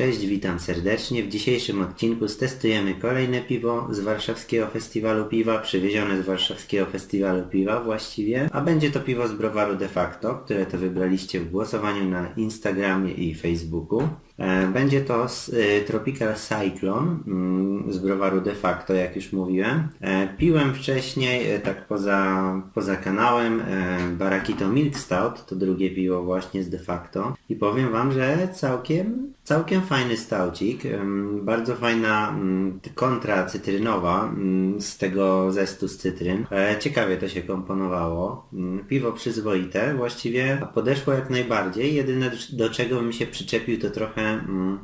Cześć, witam serdecznie. W dzisiejszym odcinku stestujemy kolejne piwo z Warszawskiego Festiwalu Piwa, przywiezione z Warszawskiego Festiwalu Piwa właściwie, a będzie to piwo z browaru De Facto, które to wybraliście w głosowaniu na Instagramie i Facebooku. E, Będzie to e, Tropical Cyclone mm, z browaru De Facto, jak już mówiłem. E, Piłem wcześniej, e, tak poza, poza kanałem, Barakito Milk Stout, to drugie piwo właśnie z De Facto. I powiem Wam, że całkiem, całkiem fajny staucik. Bardzo fajna mm, kontra cytrynowa mm, z tego zestu z cytryn. Ciekawie to się komponowało. Piwo przyzwoite, właściwie podeszło jak najbardziej. Jedyne do czego bym się przyczepił to trochę mm,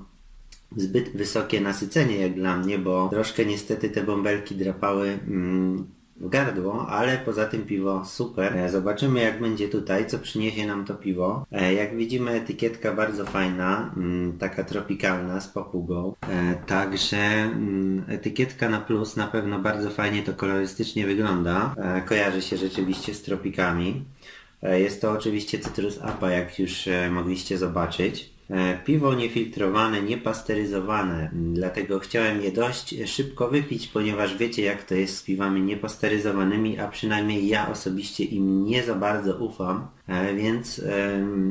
zbyt wysokie nasycenie jak dla mnie, bo troszkę niestety te bąbelki drapały mm, w gardło, ale poza tym piwo super. E, Zobaczymy jak będzie tutaj, co przyniesie nam to piwo. E, Jak widzimy etykietka bardzo fajna, mm, taka tropikalna z papugą. E, Także etykietka na plus na pewno bardzo fajnie to kolorystycznie wygląda. Kojarzy się rzeczywiście z tropikami. Jest to oczywiście Citrus Apa, jak już mogliście zobaczyć. E, Piwo niefiltrowane, niepasteryzowane, dlatego chciałem je dość szybko wypić, ponieważ wiecie jak to jest z piwami niepasteryzowanymi, a przynajmniej ja osobiście im nie za bardzo ufam, e, więc,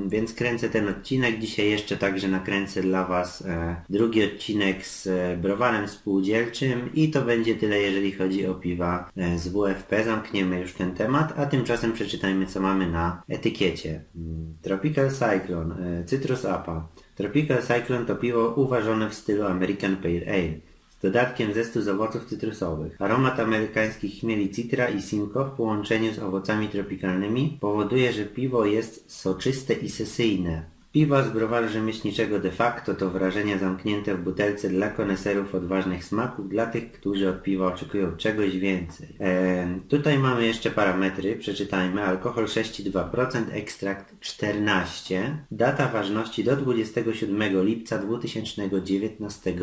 więc kręcę ten odcinek. Dzisiaj jeszcze także nakręcę dla Was e, drugi odcinek z browarem spółdzielczym i to będzie tyle jeżeli chodzi o piwa z WFP. Zamkniemy już ten temat, a tymczasem przeczytajmy co mamy na etykiecie. Mm, Tropical Cyclone, Citrus Apa. Tropical Cyclone to piwo uważone w stylu American Pale Ale z dodatkiem zestu z owoców cytrusowych. Aromat amerykańskich chmieli citra i simco w połączeniu z owocami tropikalnymi powoduje, że piwo jest soczyste i sesyjne. Piwo z browaru rzemieślniczego de facto to wrażenia zamknięte w butelce dla koneserów odważnych smaków, dla tych, którzy od piwa oczekują czegoś więcej. Em, tutaj mamy jeszcze parametry, przeczytajmy. Alkohol 6,2%, ekstrakt 14, data ważności do 27 lipca 2019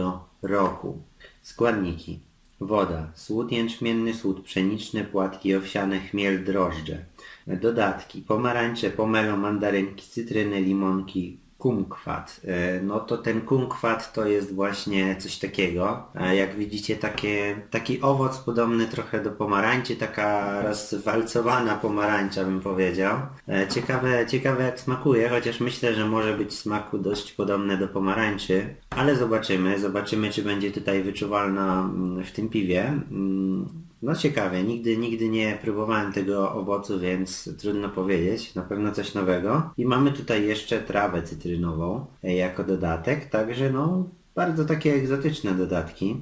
roku. Składniki. Woda, słód jęczmienny, słód pszeniczny, płatki owsiane, chmiel, drożdże. Dodatki. Pomarańcze, pomelo, mandarynki, cytryny, limonki, kumkwat. E, No to ten kumkwat to jest właśnie coś takiego. E, Jak widzicie takie, taki owoc podobny trochę do pomarańczy, taka rozwalcowana pomarańcza bym powiedział. E, Ciekawe, ciekawe jak smakuje, chociaż myślę, że może być smaku dość podobne do pomarańczy. Ale zobaczymy, zobaczymy czy będzie tutaj wyczuwalna mm, w tym piwie. No ciekawe, nigdy, nigdy nie próbowałem tego owocu, więc trudno powiedzieć. Na pewno coś nowego. I mamy tutaj jeszcze trawę cytrynową e, jako dodatek, także no bardzo takie egzotyczne dodatki.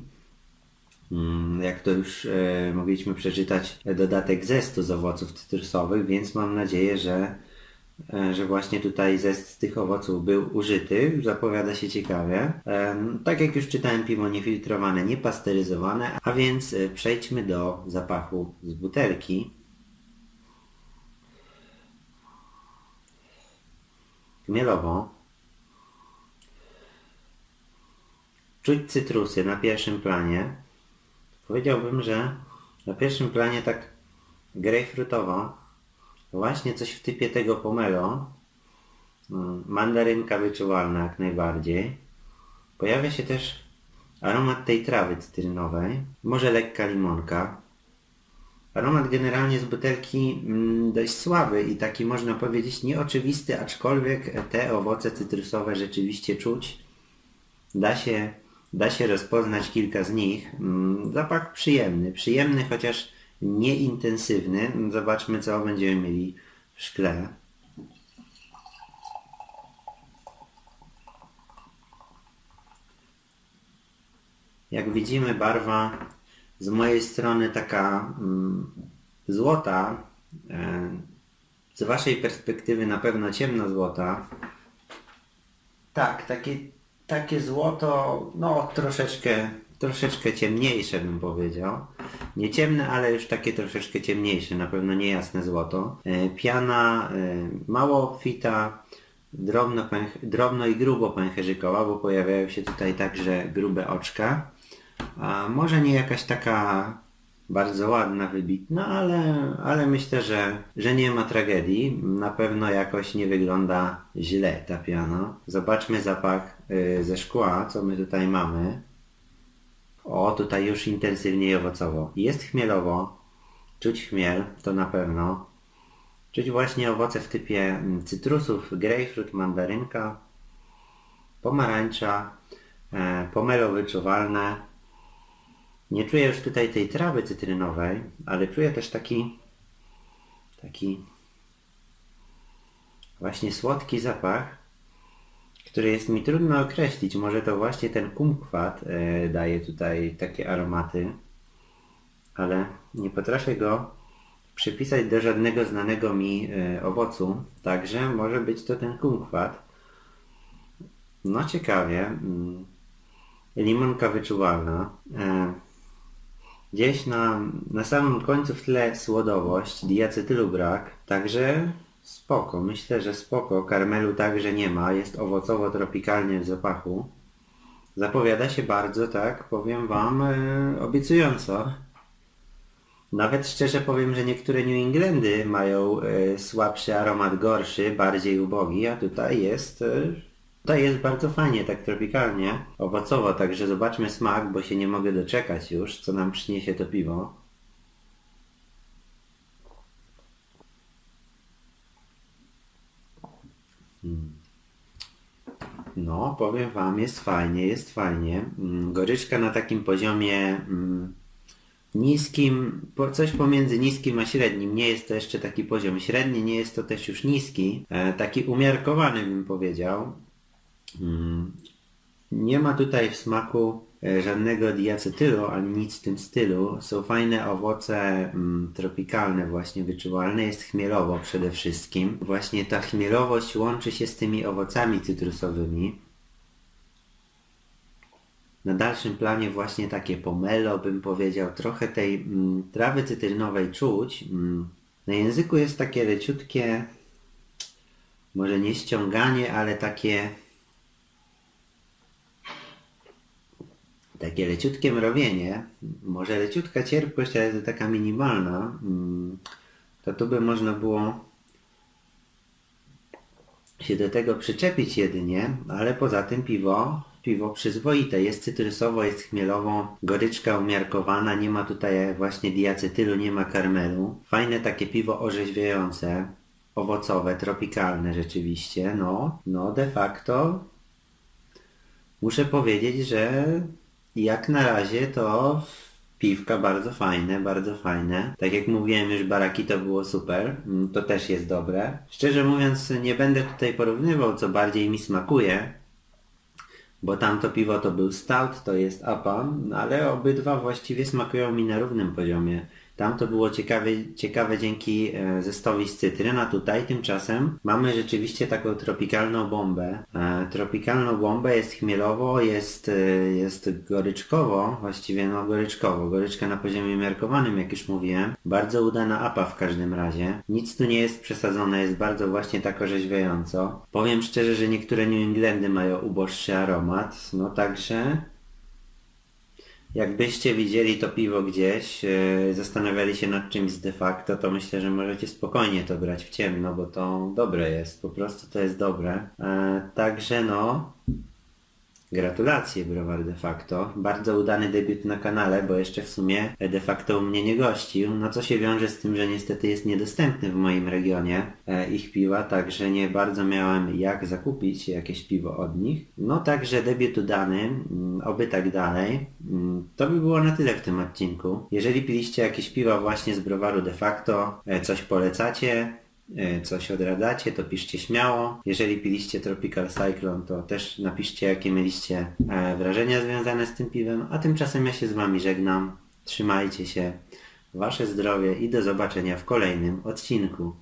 Mm, Jak to już e, mogliśmy przeczytać, e, dodatek zestu z owoców cytrusowych, więc mam nadzieję, że, że właśnie tutaj zest z tych owoców był użyty. Zapowiada się ciekawie. Em, Tak jak już czytałem, piwo niefiltrowane, niepasteryzowane, a więc e, przejdźmy do zapachu z butelki. Chmielowo. Czuć cytrusy na pierwszym planie. Powiedziałbym, że na pierwszym planie tak grejpfrutowo, właśnie coś w typie tego pomelo, Mm, mandarynka wyczuwalna jak najbardziej. Pojawia się też aromat tej trawy cytrynowej, może lekka limonka. Aromat generalnie z butelki mm, dość słaby i taki można powiedzieć nieoczywisty, aczkolwiek te owoce cytrusowe rzeczywiście czuć. Da się, da się rozpoznać kilka z nich. Mm, Zapach przyjemny, przyjemny chociaż nieintensywny. Zobaczmy co będziemy mieli w szkle. Jak widzimy barwa z mojej strony taka mm, złota, e, z waszej perspektywy na pewno ciemnozłota. Tak, takie, takie złoto, no troszeczkę, troszeczkę ciemniejsze bym powiedział. Nie ciemne, ale już takie troszeczkę ciemniejsze, na pewno nie jasne złoto. E, Piana e, mało obfita, drobno, drobno i grubo pęcherzykowa, bo pojawiają się tutaj także grube oczka. A może nie jakaś taka bardzo ładna, wybitna, ale, ale myślę, że, że nie ma tragedii. Na pewno jakoś nie wygląda źle ta piano. Zobaczmy zapach y, ze szkła, co my tutaj mamy. O, tutaj już intensywniej owocowo. Jest chmielowo, czuć chmiel, to na pewno. Czuć właśnie owoce w typie mm, cytrusów, grejpfrut, mandarynka, pomarańcza, e, pomelo wyczuwalne. Nie czuję już tutaj tej trawy cytrynowej, ale czuję też taki taki właśnie słodki zapach, który jest mi trudno określić. Może to właśnie ten kumkwat e, daje tutaj takie aromaty, ale nie potrafię go przypisać do żadnego znanego mi e, owocu, także może być to ten kumkwat. No ciekawie. Mm. Limonka wyczuwalna. E, Gdzieś na, na samym końcu w tle słodowość, diacetylu brak, także spoko, myślę, że spoko. Karmelu także nie ma, jest owocowo-tropikalnie w zapachu. Zapowiada się bardzo, tak, powiem wam, e, obiecująco. Nawet szczerze powiem, że niektóre New Englandy mają e, słabszy aromat, gorszy, bardziej ubogi, a tutaj jest... E, Tutaj jest bardzo fajnie, tak tropikalnie, owocowo, także zobaczmy smak, bo się nie mogę doczekać już, co nam przyniesie to piwo. No, powiem Wam, jest fajnie, jest fajnie. Mm, Goryczka na takim poziomie mm, niskim, coś pomiędzy niskim a średnim. Nie jest to jeszcze taki poziom średni, nie jest to też już niski. E, taki umiarkowany bym powiedział. Nie ma tutaj w smaku e, żadnego diacetylu ani nic w tym stylu. Są fajne owoce mm, tropikalne właśnie wyczuwalne. Jest chmielowo przede wszystkim. Właśnie ta chmielowość łączy się z tymi owocami cytrusowymi. Na dalszym planie właśnie takie pomelo bym powiedział. Trochę tej mm, trawy cytrynowej czuć. Mm. Na języku jest takie leciutkie, może nie ściąganie, ale takie takie leciutkie mrowienie, może leciutka cierpkość, ale to taka minimalna, mm, to tu by można było się do tego przyczepić jedynie, ale poza tym piwo, piwo przyzwoite, jest cytrysowo, jest chmielowo, goryczka umiarkowana, nie ma tutaj właśnie diacetylu, nie ma karmelu. Fajne takie piwo orzeźwiające, owocowe, tropikalne rzeczywiście, no, no de facto muszę powiedzieć, że jak na razie to piwka bardzo fajne, bardzo fajne. Tak jak mówiłem już, baraki to było super, mm, to też jest dobre. Szczerze mówiąc, nie będę tutaj porównywał, co bardziej mi smakuje, bo tamto piwo to był stout, to jest APA, ale obydwa właściwie smakują mi na równym poziomie. Tam to było ciekawe, ciekawe dzięki e, zestowi z cytryn, a tutaj tymczasem mamy rzeczywiście taką tropikalną bombę. E, tropikalną bombę jest chmielowo, jest, e, jest goryczkowo, właściwie no goryczkowo, goryczka na poziomie miarkowanym, jak już mówiłem. Bardzo udana apa w każdym razie. Nic tu nie jest przesadzone, jest bardzo właśnie tak orzeźwiająco. Powiem szczerze, że niektóre New Englandy mają uboższy aromat, no także Jakbyście widzieli to piwo gdzieś, yy, zastanawiali się nad czymś de facto, to myślę, że możecie spokojnie to brać w ciemno, bo to dobre jest, po prostu to jest dobre. E, także no, gratulacje Browar de facto. Bardzo udany debiut na kanale, bo jeszcze w sumie de facto u mnie nie gościł, no co się wiąże z tym, że niestety jest niedostępny w moim regionie e, ich piwa, także nie bardzo miałem jak zakupić jakieś piwo od nich. No także debiut udany, mm, oby tak dalej. Mm, To by było na tyle w tym odcinku. Jeżeli piliście jakieś piwa właśnie z browaru de facto, e, coś polecacie, coś odradzacie, to piszcie śmiało. Jeżeli piliście Tropical Cyclone, to też napiszcie, jakie mieliście e, wrażenia związane z tym piwem. A tymczasem ja się z Wami żegnam. Trzymajcie się. Wasze zdrowie i do zobaczenia w kolejnym odcinku.